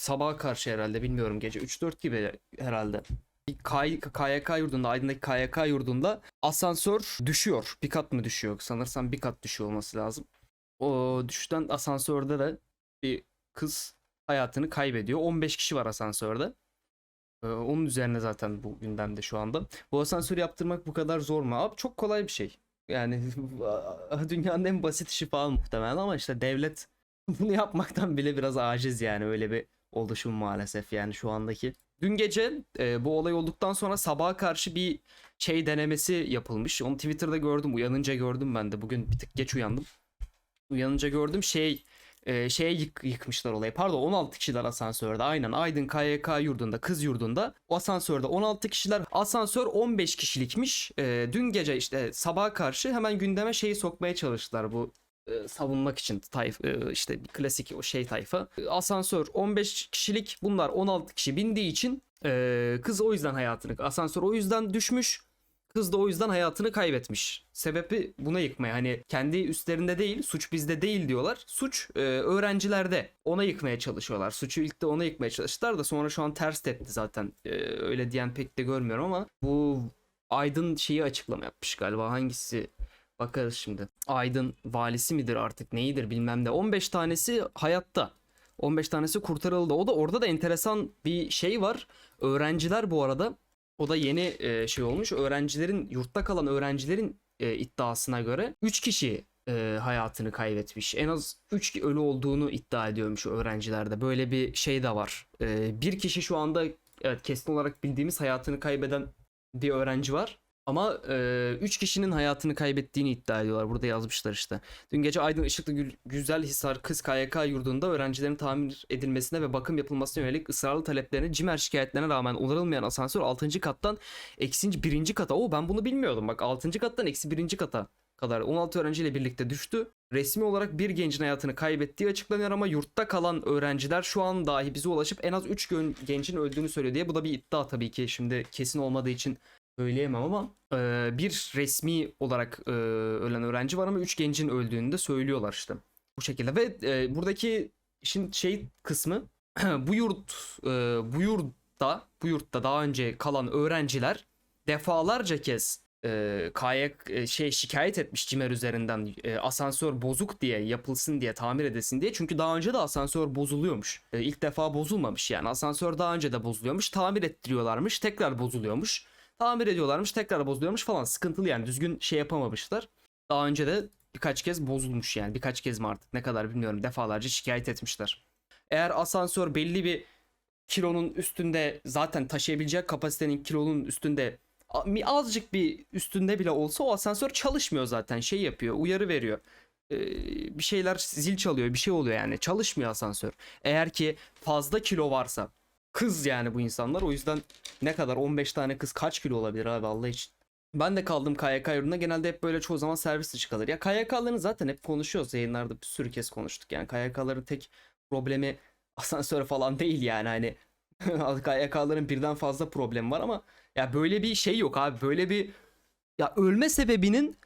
sabaha karşı herhalde bilmiyorum gece 3-4 gibi herhalde. Bir K- KYK yurdunda Aydın'daki KYK yurdunda asansör düşüyor. Bir kat mı düşüyor? Sanırsam bir kat düşüyor olması lazım. O düşten asansörde de bir kız hayatını kaybediyor. 15 kişi var asansörde. Ee, onun üzerine zaten bu gündemde şu anda. Bu asansörü yaptırmak bu kadar zor mu? Abi çok kolay bir şey. Yani dünyanın en basit işi falan muhtemelen ama işte devlet bunu yapmaktan bile biraz aciz yani öyle bir oluşum maalesef yani şu andaki. Dün gece e, bu olay olduktan sonra sabaha karşı bir şey denemesi yapılmış. Onu Twitter'da gördüm. Uyanınca gördüm ben de. Bugün bir tık geç uyandım. Uyanınca gördüm şey e, şeye yık, yıkmışlar olayı. Pardon 16 kişiler asansörde. Aynen Aydın KYK yurdunda, kız yurdunda. O asansörde 16 kişiler. Asansör 15 kişilikmiş. E, dün gece işte sabaha karşı hemen gündeme şeyi sokmaya çalıştılar bu e, savunmak için tayf e, işte klasik o şey tayfa. E, Asansör 15 kişilik bunlar 16 kişi bindiği için e, kız o yüzden hayatını asansör o yüzden düşmüş. Kız da o yüzden hayatını kaybetmiş. Sebebi buna yıkmaya hani kendi üstlerinde değil suç bizde değil diyorlar. Suç e, öğrencilerde ona yıkmaya çalışıyorlar. Suçu ilk de ona yıkmaya çalıştılar da sonra şu an ters tepti zaten. E, öyle diyen pek de görmüyorum ama bu Aydın şeyi açıklama yapmış galiba hangisi Bakarız şimdi. Aydın valisi midir artık neyidir bilmem ne. 15 tanesi hayatta. 15 tanesi kurtarıldı. O da orada da enteresan bir şey var. Öğrenciler bu arada o da yeni e, şey olmuş. Öğrencilerin yurtta kalan öğrencilerin e, iddiasına göre 3 kişi e, hayatını kaybetmiş. En az 3 ölü olduğunu iddia ediyormuş öğrencilerde. Böyle bir şey de var. E, bir kişi şu anda evet kesin olarak bildiğimiz hayatını kaybeden bir öğrenci var. Ama 3 kişinin hayatını kaybettiğini iddia ediyorlar. Burada yazmışlar işte. Dün gece Aydın Işıklı Gül- Güzelhisar Kız KYK yurdunda öğrencilerin tamir edilmesine ve bakım yapılmasına yönelik ısrarlı taleplerine cimer şikayetlerine rağmen onarılmayan asansör 6. kattan eksi 1. kata. Oo ben bunu bilmiyordum bak 6. kattan eksi 1. kata kadar 16 öğrenciyle birlikte düştü. Resmi olarak bir gencin hayatını kaybettiği açıklanıyor ama yurtta kalan öğrenciler şu an dahi bize ulaşıp en az 3 gencin öldüğünü söylüyor diye. Bu da bir iddia tabii ki şimdi kesin olmadığı için söyleyemem ama e, bir resmi olarak e, ölen öğrenci var ama 3 gencin öldüğünü de söylüyorlar işte. Bu şekilde. Ve e, buradaki işin şey kısmı bu yurt e, bu yurtta bu yurtta daha önce kalan öğrenciler defalarca kez e, KYK e, şey şikayet etmiş Cimer üzerinden e, asansör bozuk diye yapılsın diye tamir edesin diye. Çünkü daha önce de asansör bozuluyormuş. E, ilk defa bozulmamış yani. Asansör daha önce de bozuluyormuş tamir ettiriyorlarmış tekrar bozuluyormuş tamir ediyorlarmış tekrar bozuluyormuş falan. Sıkıntılı yani düzgün şey yapamamışlar. Daha önce de birkaç kez bozulmuş yani birkaç kez mi artık ne kadar bilmiyorum defalarca şikayet etmişler. Eğer asansör belli bir kilonun üstünde zaten taşıyabilecek kapasitenin kilonun üstünde azıcık bir üstünde bile olsa o asansör çalışmıyor zaten şey yapıyor uyarı veriyor. Ee, bir şeyler zil çalıyor bir şey oluyor yani çalışmıyor asansör. Eğer ki fazla kilo varsa kız yani bu insanlar o yüzden ne kadar 15 tane kız kaç kilo olabilir abi Allah için ben de kaldım KYK yurdunda genelde hep böyle çoğu zaman servis dışı kalır. Ya KYK'ların zaten hep konuşuyoruz yayınlarda bir sürü kez konuştuk. Yani KYK'ların tek problemi asansör falan değil yani hani KYK'ların birden fazla problem var ama ya böyle bir şey yok abi böyle bir ya ölme sebebinin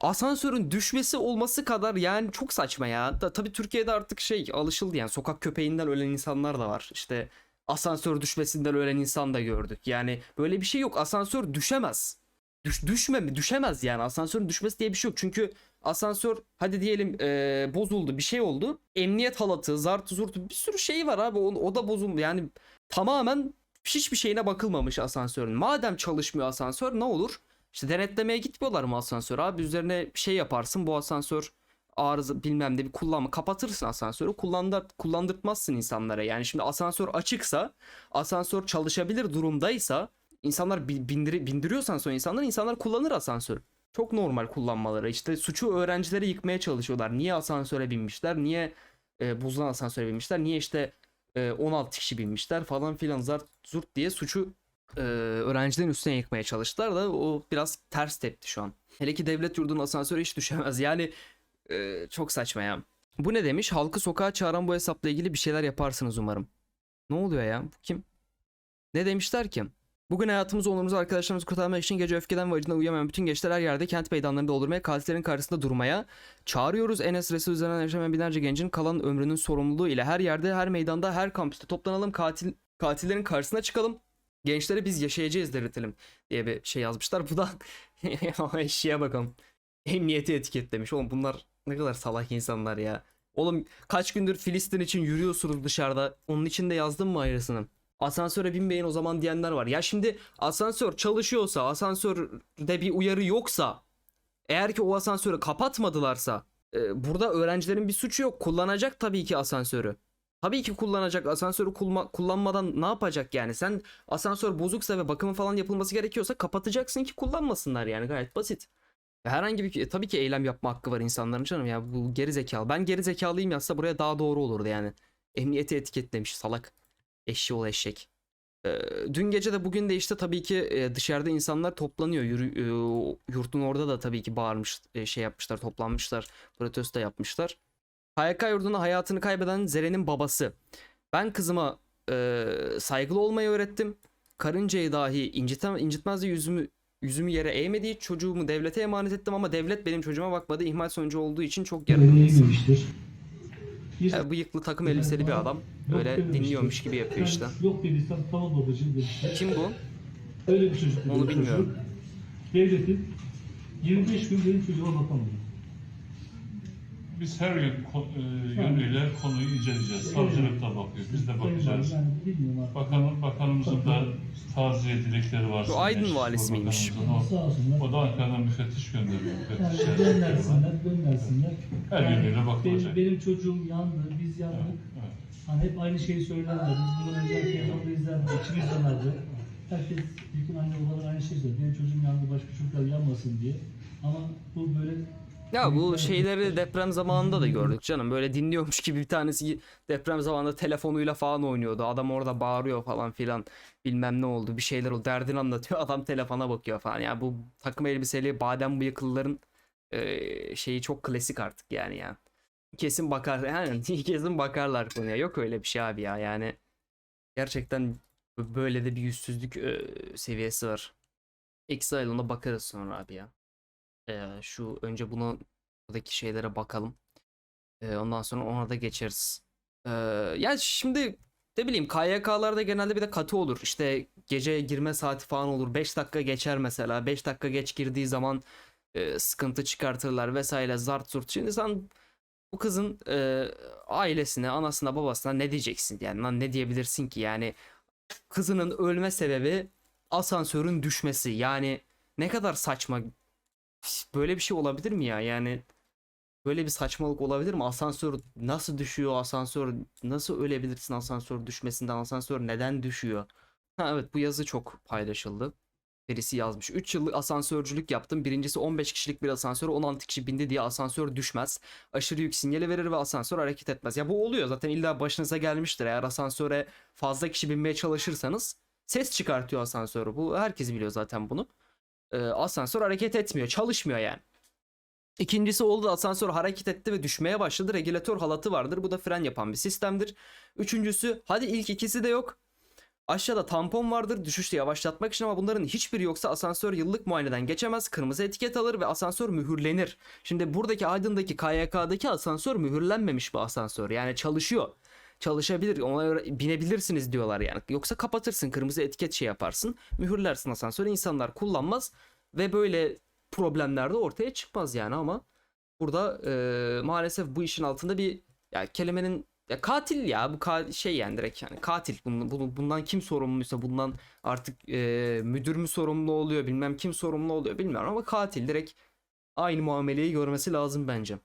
asansörün düşmesi olması kadar yani çok saçma ya. Da, tabii Türkiye'de artık şey alışıldı yani sokak köpeğinden ölen insanlar da var. İşte asansör düşmesinden ölen insan da gördük. Yani böyle bir şey yok. Asansör düşemez. Düş, düşme mi? Düşemez yani. Asansörün düşmesi diye bir şey yok. Çünkü asansör hadi diyelim eee, bozuldu bir şey oldu. Emniyet halatı, zartı zurtu bir sürü şey var abi. O, o da bozuldu. Yani tamamen hiçbir şeyine bakılmamış asansörün. Madem çalışmıyor asansör ne olur? İşte denetlemeye gitmiyorlar mı asansör abi? Üzerine şey yaparsın bu asansör arıza bilmem ne bir kullanma kapatırsın asansörü kullandır, kullandırtmazsın insanlara. Yani şimdi asansör açıksa asansör çalışabilir durumdaysa insanlar bi- bindiri, bindiriyorsan sonra insanlar insanlar kullanır asansör. Çok normal kullanmaları. İşte suçu öğrencilere yıkmaya çalışıyorlar. Niye asansöre binmişler? Niye e, bozulan asansöre binmişler? Niye işte e, 16 kişi binmişler falan filan zart zurt diye suçu e, öğrencilerin üstüne yıkmaya çalıştılar da o biraz ters tepti şu an. Hele ki devlet yurdunun asansöre hiç düşemez. Yani e, çok saçma ya. Bu ne demiş? Halkı sokağa çağıran bu hesapla ilgili bir şeyler yaparsınız umarım. Ne oluyor ya? Bu kim? Ne demişler ki? Bugün hayatımızı onurumuzu arkadaşlarımızı kurtarmak için gece öfkeden ve acından uyuyamayan bütün gençler her yerde kent meydanlarını doldurmaya, katillerin karşısında durmaya çağırıyoruz. Enes Resul üzerinden yaşayan binlerce gencin kalan ömrünün sorumluluğu ile her yerde, her meydanda, her kampüste toplanalım. Katil katillerin karşısına çıkalım. Gençlere biz yaşayacağız dedirtelim diye bir şey yazmışlar. Bu da eşeğe bakalım. Emniyeti etiketlemiş. Oğlum bunlar ne kadar salak insanlar ya. Oğlum kaç gündür Filistin için yürüyorsunuz dışarıda. Onun için de yazdın mı ayrısını? Asansöre binmeyin o zaman diyenler var. Ya şimdi asansör çalışıyorsa, asansörde bir uyarı yoksa, eğer ki o asansörü kapatmadılarsa, e, burada öğrencilerin bir suçu yok. Kullanacak tabii ki asansörü. Tabii ki kullanacak. Asansörü kulma- kullanmadan ne yapacak yani? Sen asansör bozuksa ve bakımı falan yapılması gerekiyorsa kapatacaksın ki kullanmasınlar yani gayet basit. Herhangi bir e, tabii ki eylem yapma hakkı var insanların canım ya bu geri zekalı. Ben geri zekalıyım yazsa buraya daha doğru olurdu yani. Emniyeti etiketlemiş salak. Eşşi ol eşek. Ee, dün gece de bugün de işte tabii ki e, dışarıda insanlar toplanıyor. Yürü, e, yurtun orada da tabii ki bağırmış, e, şey yapmışlar, toplanmışlar, protesto yapmışlar. KYK yurdunda hayatını kaybeden Zeren'in babası. Ben kızıma e, saygılı olmayı öğrettim. Karıncayı dahi incitem, incitmez de yüzümü yüzümü yere eğmediği çocuğumu devlete emanet ettim ama devlet benim çocuğuma bakmadı. İhmal sonucu olduğu için çok Nereye yaralıyız. girmiştir? Bir Ya, bıyıklı takım elbiseli bir adam. Yok Öyle dememiştir. dinliyormuş gibi yapıyor işte. Yok dediysem tamam babacığım demişler. Kim bu? Öyle bir çocuk. Onu bilmiyorum. Devletin 25 gün benim çocuğuma bakamadı. Biz her gün ko- e, yönüyle konuyu inceleyeceğiz. Savcılık da bakıyor. Biz de bakacağız. Bakanın, bakanımızın da taziye dilekleri var. Bu Aydın Meclis valisi miymiş? Bakanımızın. Sağ olsunlar. O, o da Ankara'dan müfettiş gönderiyor. Yani Müfettişler var. Her Yani yönüyle bakılacak. Benim, benim çocuğum yandı, biz yandık. Evet, evet. Hani hep aynı şeyi söylerler. Biz bundan önce telefonda izlerdik, içimiz yanardı. Herkes, bütün anne babalar aynı şeyi söylüyor. Benim çocuğum yandı, başka çocuklar yanmasın diye. Ama bu böyle Ya bu şeyleri deprem zamanında da gördük canım. Böyle dinliyormuş gibi bir tanesi deprem zamanında telefonuyla falan oynuyordu. Adam orada bağırıyor falan filan. Bilmem ne oldu bir şeyler oldu. Derdini anlatıyor. Adam telefona bakıyor falan. Yani bu takım elbiseli badem bıyıklıların e, şeyi çok klasik artık yani ya. Kesin bakar. Yani kesin bakarlar konuya. Yok öyle bir şey abi ya. Yani gerçekten böyle de bir yüzsüzlük e, seviyesi var. Exile'ına bakarız sonra abi ya. Ee, şu önce bunu buradaki şeylere bakalım. Ee, ondan sonra ona da geçeriz. Ee, ya şimdi ne bileyim KYK'larda genelde bir de katı olur. İşte gece girme saati falan olur. 5 dakika geçer mesela. 5 dakika geç girdiği zaman e, sıkıntı çıkartırlar vesaire zart zurt. Şimdi sen bu kızın e, ailesine, anasına, babasına ne diyeceksin? Yani lan ne diyebilirsin ki? Yani kızının ölme sebebi asansörün düşmesi. Yani ne kadar saçma böyle bir şey olabilir mi ya? Yani böyle bir saçmalık olabilir mi? Asansör nasıl düşüyor? Asansör nasıl ölebilirsin asansör düşmesinden? Asansör neden düşüyor? Ha evet bu yazı çok paylaşıldı. Birisi yazmış. 3 yıllık asansörcülük yaptım. Birincisi 15 kişilik bir asansöre 16 kişi bindi diye asansör düşmez. Aşırı yük sinyali verir ve asansör hareket etmez. Ya bu oluyor zaten illa başınıza gelmiştir. Eğer asansöre fazla kişi binmeye çalışırsanız ses çıkartıyor asansörü. Bu herkes biliyor zaten bunu e, asansör hareket etmiyor. Çalışmıyor yani. İkincisi oldu asansör hareket etti ve düşmeye başladı. Regülatör halatı vardır. Bu da fren yapan bir sistemdir. Üçüncüsü hadi ilk ikisi de yok. Aşağıda tampon vardır düşüşte yavaşlatmak için ama bunların hiçbiri yoksa asansör yıllık muayeneden geçemez. Kırmızı etiket alır ve asansör mühürlenir. Şimdi buradaki Aydın'daki KYK'daki asansör mühürlenmemiş bu asansör. Yani çalışıyor. Çalışabilir ona binebilirsiniz diyorlar yani. Yoksa kapatırsın kırmızı etiket şey yaparsın. Mühürlersin asansörü insanlar kullanmaz. Ve böyle problemler de ortaya çıkmaz yani ama burada e, maalesef bu işin altında bir ya kelimenin ya katil ya bu ka- şey yani direkt yani katil bunun, bunu- bundan kim sorumluysa bundan artık e, müdür mü sorumlu oluyor bilmem kim sorumlu oluyor bilmiyorum ama katil direkt aynı muameleyi görmesi lazım bence.